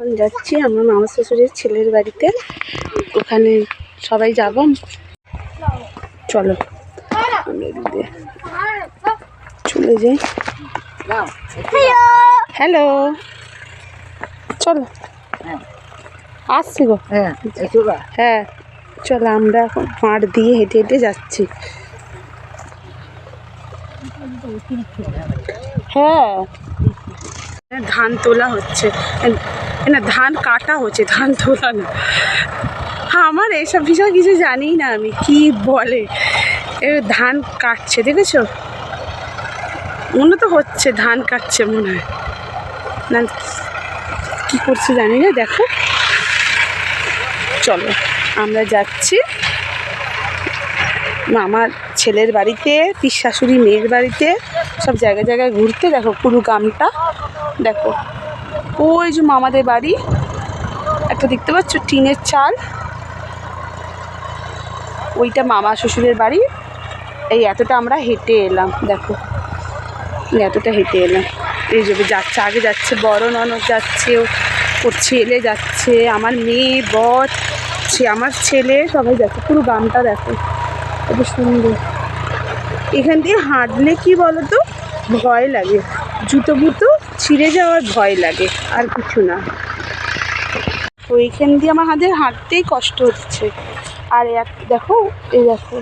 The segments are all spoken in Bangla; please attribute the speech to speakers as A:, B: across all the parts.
A: এখন যাচ্ছি আমার মামা শ্বশুরের ছেলের বাড়িতে। ওখানে সবাই যাব। চলো চলে যাই। হ্যালো চলো। আসছি গো।
B: হ্যাঁ
A: হ্যাঁ চলো আমরা এখন মাঠ দিয়ে হেঁটে হেঁটে যাচ্ছি। হ্যাঁ। ধান তোলা হচ্ছে। না, ধান কাটা হচ্ছে, ধান তোলা না। আমার এইসব বিষয় কিছু জানি না আমি, কি বলে? ধান কাটছে, দেখেছ? মনে তো হচ্ছে ধান কাটছে মনে হয়। না, কী করছে জানি না, দেখো। চলো, আমরা যাচ্ছি। মামার ছেলের বাড়িতে পিস শাশুড়ি মেয়ের বাড়িতে, সব জায়গায় জায়গায় ঘুরতে, দেখো পুরো গ্রামটা। দেখো। ওই যে মামাদের বাড়ি। একটা দেখতে পাচ্ছ? টিনের চাল। ওইটা মামা শ্বশুরের বাড়ি। এই এতটা আমরা হেঁটে এলাম, দেখো। এতটা হেঁটে এলাম। এই যে যাচ্ছে, আগে যাচ্ছে, বড় ননদ যাচ্ছে ওর ছেলে যাচ্ছে, আমার মেয়ে, বর, সে আমার ছেলে, সবাই যাচ্ছে। পুরো গ্রামটা দেখো এত সুন্দর। এখান দিয়ে হাঁটলে কি বলো তো ভয় লাগে। জুতো বুতো ছিঁড়ে যাওয়ার ভয় লাগে, আর কিছু না। ওইখান দিয়ে আমার হাতে হাঁটতেই কষ্ট হচ্ছে। আর এক, দেখো, এই দেখো,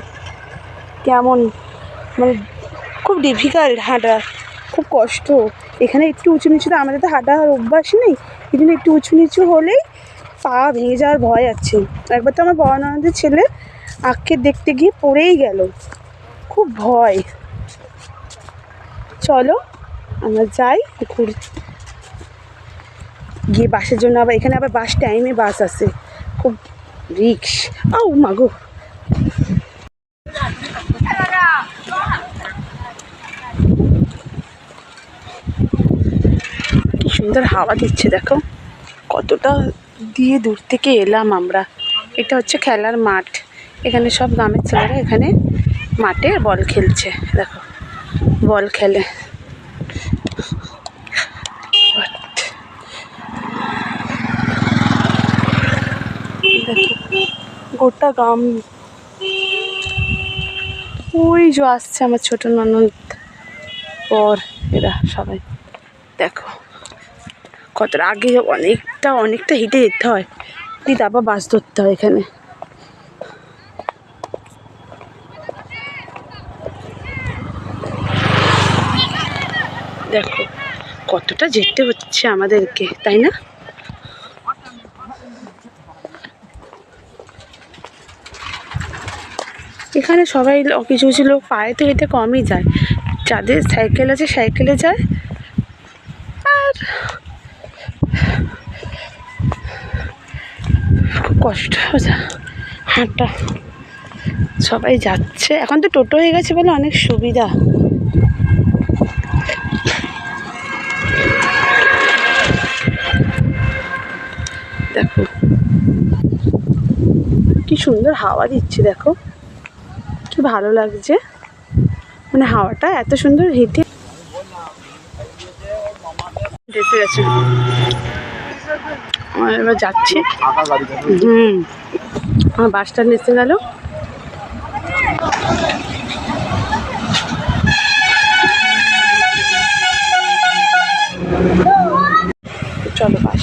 A: কেমন মানে খুব ডিফিকাল্ট হাঁটা, খুব কষ্ট। এখানে একটু উঁচু নিচু তো আমাদের তো হাঁটার অভ্যাস নেই, এই জন্য একটু উঁচু নিচু হলেই পা ভেঙে যাওয়ার ভয় আছে। একবার তো আমার বড় ননদের ছেলে আঁককে দেখতে গিয়ে পড়েই গেল। খুব ভয়। চলো আমরা যাই ঘুর গিয়ে বাসের জন্য আবার, এখানে আবার বাস টাইমে বাস আছে। খুব রিক্স আও মাগো। কি সুন্দর হাওয়া দিচ্ছে, দেখো। কতটা দিয়ে দূর থেকে এলাম আমরা। এটা হচ্ছে খেলার মাঠ। এখানে সব গ্রামের ছেলেরা এখানে মাঠে বল খেলছে, দেখো। বল খেলে দেখো, গ্রাম ওই যে আসছে আমার ছোট ননদ। পর এরা সবাই। দেখো কতটা আগে অনেকটা অনেকটা হেঁটে যেতে হয়। দিয়ে তারপর বাস ধরতে হয় এখানে। দেখো, কতটা যেতে হচ্ছে আমাদেরকে, তাই না? এখানে সবাই কিছু কিছু লোক পায়ে তো হেঁটে কমই যায়। যাদের সাইকেল আছে সাইকেলে যায়। আর খুব কষ্ট হাঁটা সবাই যাচ্ছে। এখন তো টোটো হয়ে গেছে বলে অনেক সুবিধা। দেখো, কি সুন্দর হাওয়া দিচ্ছে, দেখো। কি ভালো লাগছে? মানে হাওয়াটা এত সুন্দর হেঁটে এসে গেছে এবার যাচ্ছি। হুম। আমার বাস স্ট্যান্ড এসে গেল। চলো বাস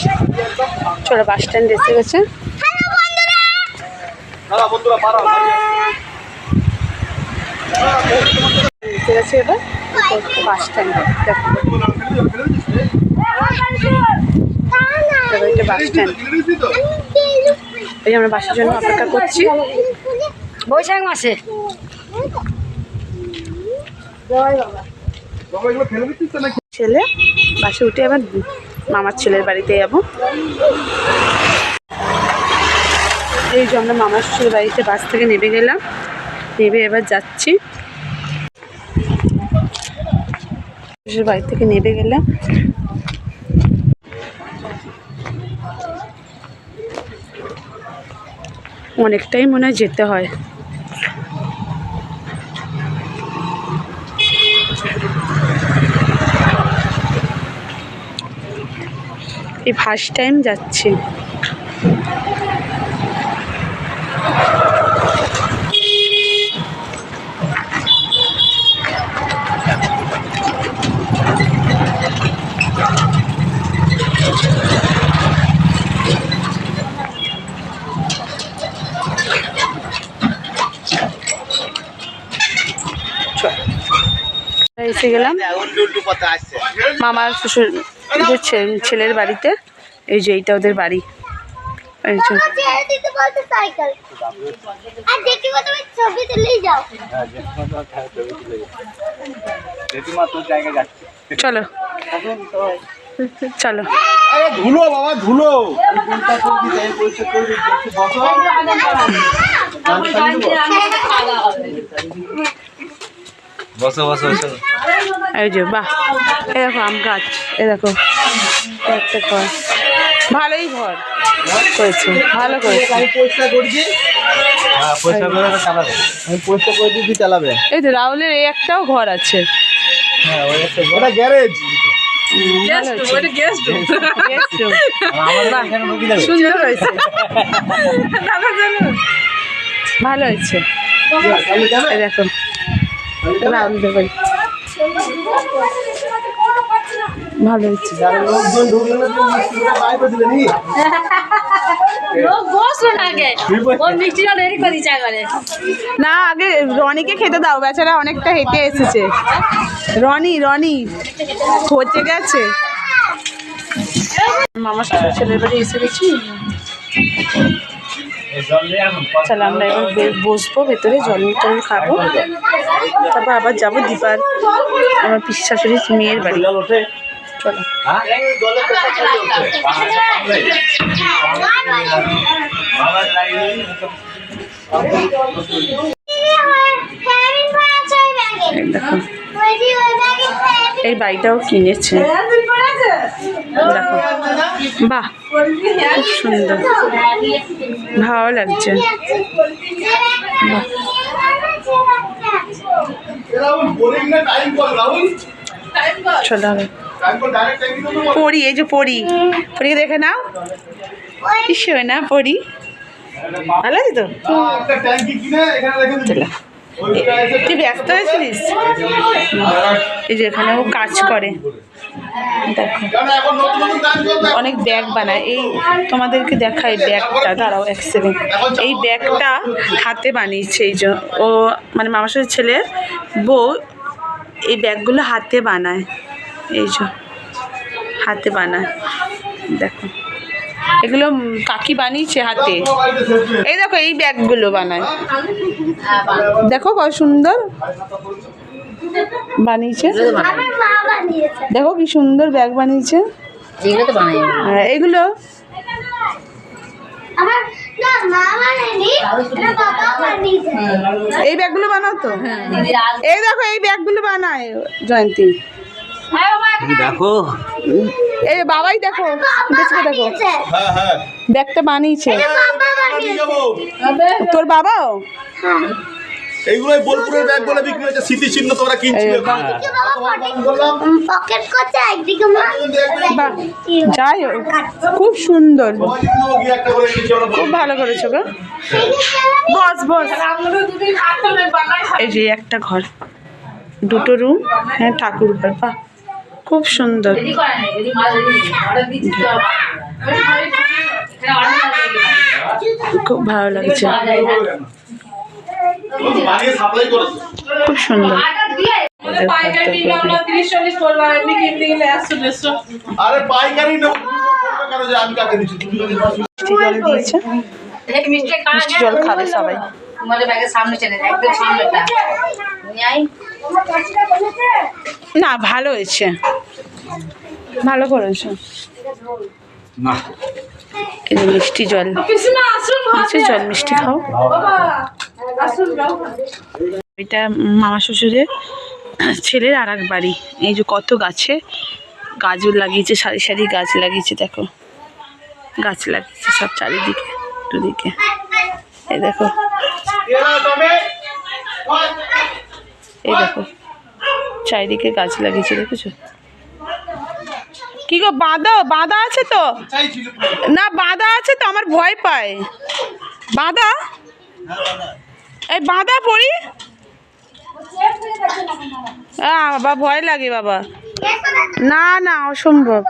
A: চলো বাস স্ট্যান্ড এসে গেছে।
B: বন্ধুরা
A: গেছে এবার? Bus stand. এটা বাস স্ট্যান্ড। এই আমরা বাসের জন্য অপেক্ষা করছি।
C: বৈশাখ মাসে।
A: ছেলে বাসে উঠে এবার মামার ছেলের বাড়িতে যাব। এই যে আমরা মামার ছেলের বাড়িতে বাস থেকে নেমে গেলাম। নেমে এবার যাচ্ছি। বাড়ি থেকে নেমে গেলাম অনেকটাই মনে হয় যেতে হয়। এই ফার্স্ট টাইম যাচ্ছি। এসে গেলাম। মামার শ্বশুর ছেলের বাড়িতে। এই যে এইটা ওদের বাড়ি। চলো। চলো।
B: ধুলো বাবা ধুলো। বসো বসো
A: এই যে বাহ। এই দেখো আম গাছ। এই দেখো একটা ঘর। ভালোই ঘর। করেছে ভালো করেছে।
B: হ্যাঁ
A: এই তো রাহুলের এই একটাও ঘর আছে।
B: হ্যাঁ ওটা গ্যারেজ।
A: ভালো হয়েছে। সুন্দর ভালো দেখো ভালো
B: না
C: আগে।
A: রনিকে খেতে দাও বেচারা অনেকটা হেঁটে এসেছে। রনি রনি হচ্ছে গেছে। মামা শ্বশুর ছেলের বাড়ি এসে গেছি। চলো আমরা এবার বসবো, ভেতরে জল টল খাব। তারপর আবার যাব দীপার, আমার পিস শাশুড়ির মেয়ের বাড়ি। এই বাড়িটাও কিনেছে। দেখো, বাহ। সুন্দর ভালো লাগছে। পড়ি, এই যে পড়ি। পড়ি দেখে নাও। ইসো না পড়ি? ভালো আছে তো? তুই ব্যস্ত হয়েছিলিস? এই যে এখানে ও কাজ করে। দেখো। অনেক ব্যাগ বানায়। এই তোমাদেরকে দেখাই ব্যাগটা। দাঁড়াও এক সেকেন্ড এই ব্যাগটা হাতে বানিয়েছে এই ও মানে মামার সাথে ছেলে বউ এই ব্যাগগুলো হাতে বানায়। এই যে হাতে বানায়। দেখো। এগুলো কাকি বানিয়েছে হাতে। এই দেখো এই ব্যাগগুলো বানায়। দেখো কত সুন্দর। বানিয়েছে?
D: আমার মা বানিয়েছে।
A: দেখো কি সুন্দর ব্যাগ বানিয়েছে।
C: এগুলো তো বানাই
A: আর এগুলো?
D: আমার না মা বানায়নি এটা বাবা বানিয়েছে।
A: এই ব্যাগগুলো বানাও তো। এই দেখো এই ব্যাগগুলো বানায় জয়ন্তী।
B: দেখো।
A: এই বাবাই দেখো দেখো দেখো।
D: বানিয়েছে।
B: হ্যাঁ হ্যাঁ।
A: তোর বাবাও?
B: এইগুলোই বোলপুরের ব্যাগ বলে বিক্রি স্মৃতি চিহ্ন তোমরা কিনছিলে
A: যাই হোক খুব সুন্দর। খুব ভালো করেছ গো। বস বস। এই যে একটা ঘর দুটো রুম হ্যাঁ ঠাকুর ঘর বাহ খুব সুন্দর। খুব ভালো লাগছে। খুব সুন্দর। মিষ্টি জল দিয়েছে। মিষ্টি জল খাবে সবাই। না ভালো হয়েছে। ভালো করেছ।
B: না।
A: মিষ্টি জল। মিষ্টি জল মিষ্টি খাও। এটা মামা শ্বশুরের ছেলের আর এক বাড়ি। এই যে কত গাছে গাছও লাগিয়েছে, সারি সারি গাছ লাগিয়েছে, দেখো। গাছ লাগিয়েছে সব চারিদিকে, দুদিকে। এই দেখো। এই দেখো। চারিদিকে গাছ লাগিয়েছে, দেখেছ? কি গো, বাঁধো, বাঁধা আছে তো? না, বাঁধা আছে তো, আমার ভয় পায়। বাঁধা? এই বাঁধা পড়ি? বাবা ভয় লাগে বাবা। না না অসম্ভব।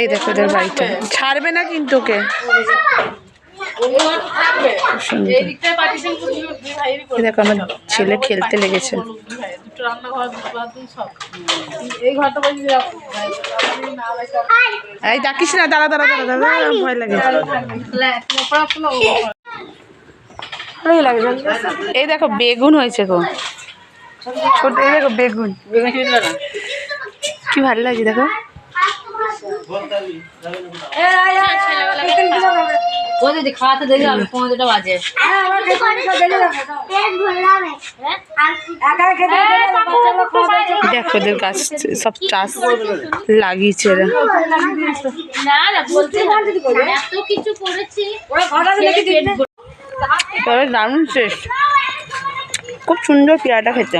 A: এই দেখো ওদের বাড়িটা। ছাড়বে না কিন্তু ওকে। দেখো আমার ছেলে খেলতে লেগেছে। এই ডাকিস না দাঁড়া দাঁড়া দাঁড়া দাঁড়া, ভয় লাগে। ভয় লাগে এই দেখো বেগুন হয়েছে গো। ছোট এই দেখো বেগুন। কি ভালো লাগছে দেখো।
C: ও যদি খাওয়াতে দেখি
A: ওদের গাছ সব চাষ লাগিয়েছে
C: না না বলতে কিছু করেছি।
A: তবে দারুণ টেস্ট খুব সুন্দর পেয়ারাটা খেতে।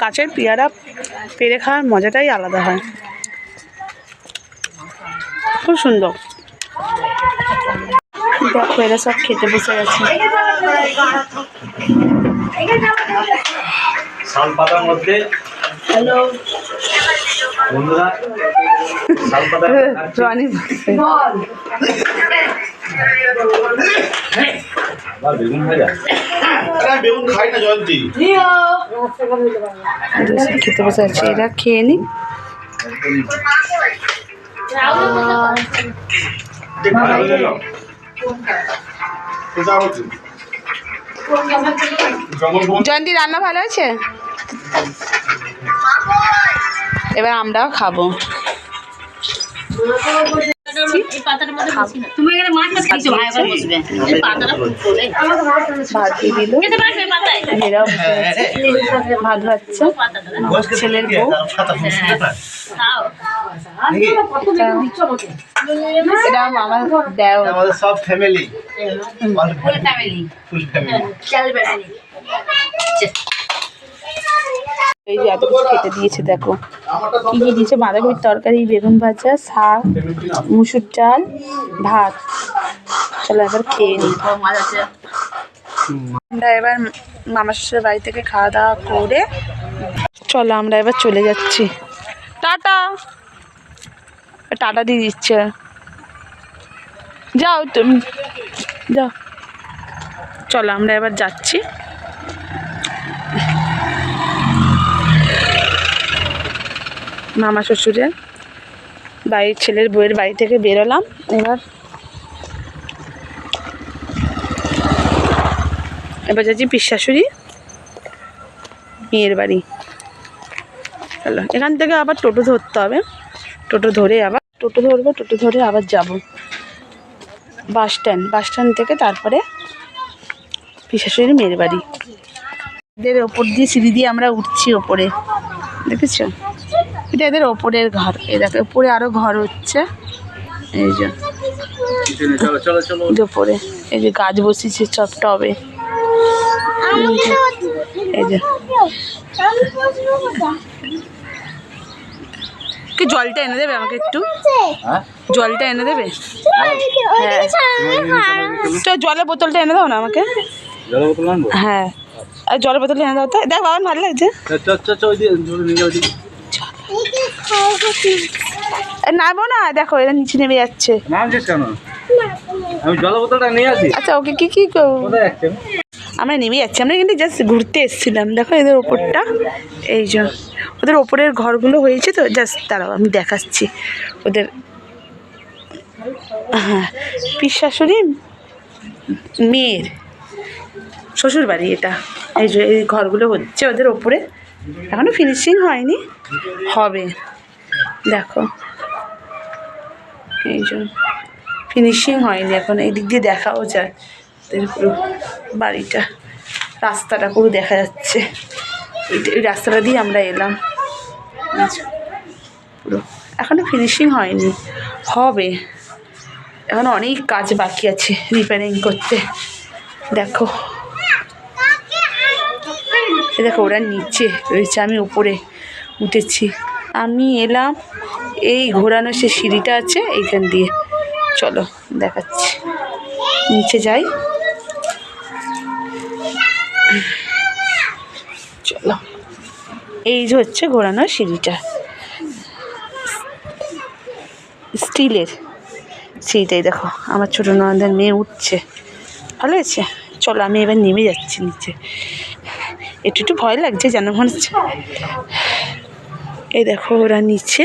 A: গাছের পেয়ারা পেরে খাওয়ার মজাটাই আলাদা হয়। খুব সুন্দর। দেখো এরা সব খেতে বসে গেছে।
B: মধ্যে হ্যালো। বন্ধুরা বেগুন ভাজা?
E: বেগুন খাই না জয়ন্তী
A: খেতে বসে আছে। এরা খেয়ে নি জয়ন্তী রান্না ভালো আছে এবার আমরাও খাব।
C: তুমি এখানে মাছ
A: ভাত দিয়ে দিল। আছে। ভাত খাচ্ছে। ছেলের বউ। এটা আমার দেও
B: আমাদের সব family
C: full family
B: full family
C: বেড়ালি
A: এই যে এত কিছু খেতে দিয়েছে, দেখো। কি কি দিয়েছে? বাঁধাকপির তরকারি, বেগুন ভাজা, শাক, মুসুর ডাল, ভাত। চলো এবার খেয়ে নিই। আমরা এবার মামা শ্বশুরের বাড়ি থেকে খাওয়া দাওয়া করে চলো আমরা এবার চলে যাচ্ছি। টাটা। টাটা দিয়ে দিচ্ছে। যাও তুমি। যাও। চলো আমরা এবার যাচ্ছি। মামা শ্বশুরের বাড়ির ছেলের বউয়ের বাড়ি থেকে বেরোলাম। এবার এবার যাচ্ছি পিসাশুড়ি মেয়ের বাড়ি। চলো, এখান থেকে আবার টোটো ধরতে হবে। টোটো ধরে আবার, টোটো ধরবো, টোটো ধরে আবার যাব। বাস স্ট্যান্ড বাস স্ট্যান্ড থেকে তারপরে পিসাশুড়ির মেয়ের বাড়ি। ওপর দিয়ে সিঁড়ি দিয়ে আমরা উঠছি ওপরে। দেখেছ? এটা এদের ওপরের ঘর। এই দেখো ওপরে আরও ঘর হচ্ছে। এই যে
B: চলো
A: এই যে গাছ বসিয়েছে সব টবে। এই যে কি জলটা এনে দেবে আমাকে একটু?
B: হ্যাঁ?
A: জলটা এনে দেবে? হ্যাঁ। তো জলের বোতলটা এনে দাও না আমাকে। হ্যাঁ। আর জলের বোতলটা এনে দাও তো। দেখ বাবা ভালো লাগছে। নামবো না দেখো এরা নিচে নেমে যাচ্ছে।
B: নামছিস কেন? আমি জল বোতলটা নিয়ে আসি।
A: আচ্ছা ওকে কি কি আমরা নেমে যাচ্ছি আমরা কিন্তু জাস্ট ঘুরতে এসেছিলাম। দেখো এদের ওপরটা এই যে ওদের ওপরের ঘরগুলো হয়েছে তো জাস্ট দাঁড়াও আমি দেখাচ্ছি। ওদের হ্যাঁ পিস শাশুড়ি মেয়ের শ্বশুর বাড়ি এটা। এই যে এই ঘরগুলো হচ্ছে ওদের ওপরে। এখনও ফিনিশিং হয়নি? হবে। দেখো। এই জন্য ফিনিশিং হয়নি এখন, এই দিক দিয়ে দেখাও যায়। পুরো বাড়িটা, রাস্তাটা পুরো দেখা যাচ্ছে। এই রাস্তাটা দিয়ে আমরা এলাম। পুরো। এখনও ফিনিশিং হয়নি। হবে। এখন অনেক কাজ বাকি আছে রিপেয়ারিং করতে। দেখো। এই দেখো ওরা নিচে রয়েছে, আমি উপরে উঠেছি। আমি এলাম, এই ঘোরানো সে সিঁড়িটা আছে এইখান দিয়ে। চলো, দেখাচ্ছি। নিচে যাই। চলো। এই যে হচ্ছে ঘোরানো সিঁড়িটা। স্টিলের সিঁড়িটাই দেখো, আমার ছোটো ননদের মেয়ে উঠছে। ভালো হয়েছে? চলো, আমি এবার নেমে যাচ্ছি নিচে। একটু একটু ভয় লাগছে যেন মনে হচ্ছে। এই দেখো, ওরা নিচে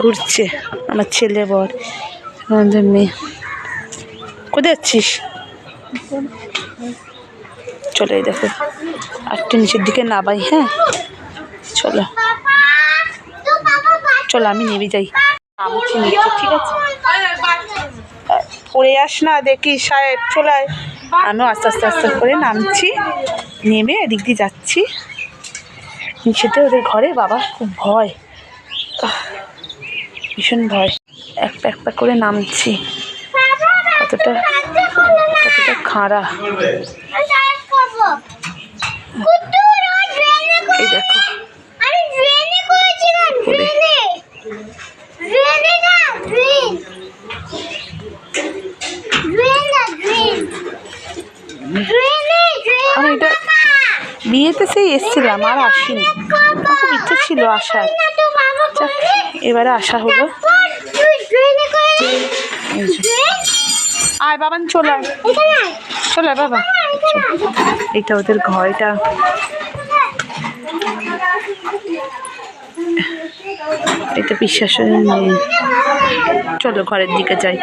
A: ঘুরছে, আমার ছেলে বর ননদের মেয়ে। কোথায় যাচ্ছিস? চলো এই দেখো একটু নিচের দিকে নাবাই হ্যাঁ? চলো। চলো, আমি নেমে যাই। ঠিক আছে? পড়ে আস না দেখি, সাহেব, চলে আয়। আমিও আস্তে আস্তে আস্তে করে নামছি নেমে এদিক দিয়ে যাচ্ছি। নিচেতে ওদের ঘরে বাবা খুব ভয়। ভীষণ ভয়। এক প্যাক প্যাক করে নামছি। কতটা কতটা খাড়া। এই দেখো।
D: আমি ড্রেনে করেছি না ড্রেনে ড্রেনে না ড্রেন ড্রেন না ড্রেন ড্রেনে ড্রেন
A: আমি এটা বিয়েতে সেই এসছিলাম, আর আসিনি। খুব ইচ্ছে ছিল আসার। এবারে আসা হলো। আয় বাবান, চলে চলে বাবা। এটা ওদের ঘরটা। এটা বিশ্বাস চলো ঘরের দিকে যাই।